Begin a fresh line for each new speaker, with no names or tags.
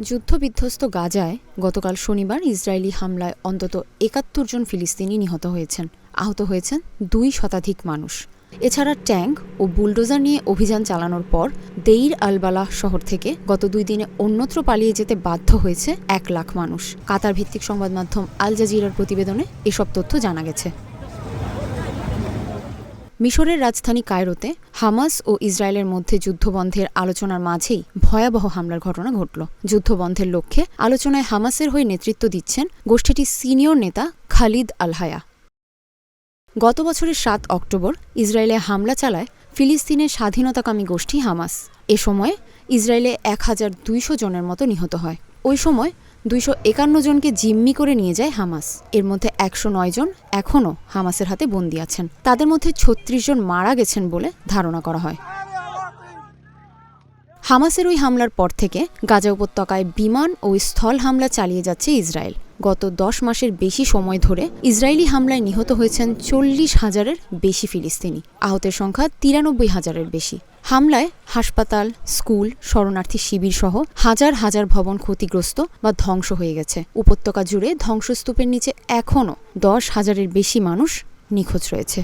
যুদ্ধবিধ্বস্ত গাজায় গতকাল শনিবার ইসরায়েলি হামলায় অন্তত একাত্তর জন ফিলিস্তিনি নিহত হয়েছেন। আহত হয়েছেন দুই শতাধিক মানুষ। এছাড়া ট্যাঙ্ক ও বুলডোজার নিয়ে অভিযান চালানোর পর দেইর আলবালাহ শহর থেকে গত দুই দিনে অন্যত্র পালিয়ে যেতে বাধ্য হয়েছে এক লাখ মানুষ। কাতার ভিত্তিক সংবাদ মাধ্যম আল জাজিরার প্রতিবেদনে এসব তথ্য জানা গেছে। মিশরের রাজধানী কায়রোতে হামাস ও ইসরায়েলের মধ্যে যুদ্ধবন্ধের আলোচনার মাঝেই ভয়াবহ হামলার ঘটনা ঘটল। যুদ্ধবন্ধের লক্ষ্যে আলোচনায় হামাসের হয়ে নেতৃত্ব দিচ্ছেন গোষ্ঠীটির সিনিয়র নেতা খালিদ আলহায়া। গত বছরের সাত অক্টোবর ইসরায়েলে হামলা চালায় ফিলিস্তিনের স্বাধীনতাকামী গোষ্ঠী হামাস। এ সময় ইসরায়েলে এক হাজার দুইশো জনের মতো নিহত হয়। ওই সময় দুইশো একান্ন জনকে জিম্মি করে নিয়ে যায় হামাস। এর মধ্যে একশো নয় জন এখনও হামাসের হাতে বন্দী আছেন। তাদের মধ্যে ছত্রিশ জন মারা গেছেন বলে ধারণা করা হয়। হামাসের ওই হামলার পর থেকে গাজা উপত্যকায় বিমান ও স্থল হামলা চালিয়ে যাচ্ছে ইসরায়েল। গত দশ মাসের বেশি সময় ধরে ইসরায়েলি হামলায় নিহত হয়েছেন চল্লিশ হাজারের বেশি ফিলিস্তিনি। আহতের সংখ্যা তিরানব্বই হাজারের বেশি। হামলায় হাসপাতাল, স্কুল, শরণার্থী শিবির সহ হাজার হাজার ভবন ক্ষতিগ্রস্ত বা ধ্বংস হয়ে গেছে। উপত্যকা জুড়ে ধ্বংসস্তূপের নিচে এখনও দশ হাজারের বেশি মানুষ নিখোঁজ রয়েছে।